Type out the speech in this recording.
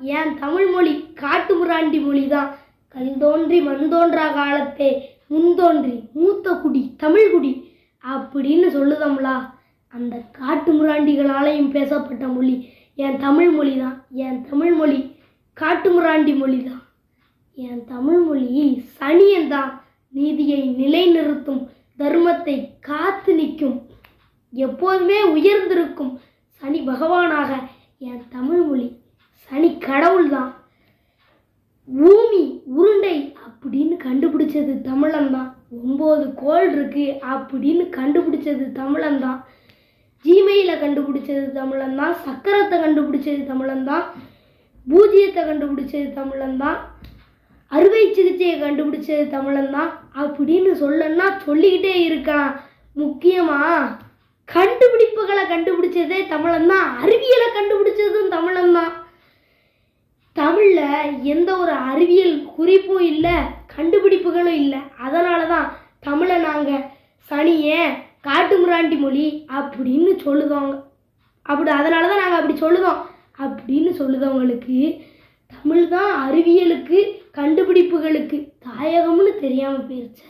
ஏன் தமிழ் மொழி காட்டு முராண்டி மொழி தான் கல் தோன்றி மண் தோன்றா காலத்தே முன் தோன்றி மூத்த குடி தமிழ் குடி அப்படின்னு சொல்லுதம்லா. அந்த காட்டு முராண்டிகளாலையும் பேசப்பட்ட மொழி என் தமிழ் மொழி தான் என் தமிழ் மொழி காட்டு முராண்டி மொழி தான் என் தமிழ் மொழி சனியன்தான் நீதியை நிலைநிறுத்தும் தர்மத்தை காத்து நிற்கும் எப்போதுமே உயர்ந்திருக்கும் சனி பகவானாக என் தமிழ் மொழி சனி கடவுள்தான். பூமி உருண்டை அப்படின்னு கண்டுபிடிச்சது தமிழன் தான் ஒம்பது கோள் இருக்கு அப்படின்னு கண்டுபிடிச்சது தமிழன் தான் ஜிமெயில கண்டுபிடிச்சது தமிழன் தான் சக்கரத்தை கண்டுபிடிச்சது தமிழன் தான் பூஜ்ஜியத்தை கண்டுபிடிச்சது தமிழன் தான் அறுவை சிகிச்சையை கண்டுபிடிச்சது தமிழன் தான் அப்படின்னு சொல்லன்னா சொல்லிக்கிட்டே இருக்கலாம். முக்கியமாக கண்டுபிடிப்புகளை கண்டுபிடிச்சதே தமிழன் தான் அறிவியலை கண்டுபிடிச்சதும் எந்த ஒரு அறிவியல் குறிப்பும் இல்லை கண்டுபிடிப்புகளும் இல்லை. அதனால தான் தமிழை நாங்கள் சனியே காட்டுமிராண்டி மொழி அப்படின்னு சொல்லுதோங்க. அப்படி அதனால தான் நாங்கள் அப்படி சொல்லுதோம். அப்படின்னு சொல்லுதவங்களுக்கு தமிழ் தான் அறிவியலுக்கு கண்டுபிடிப்புகளுக்கு தாயகம்னு தெரியாமல் போயிருச்சே.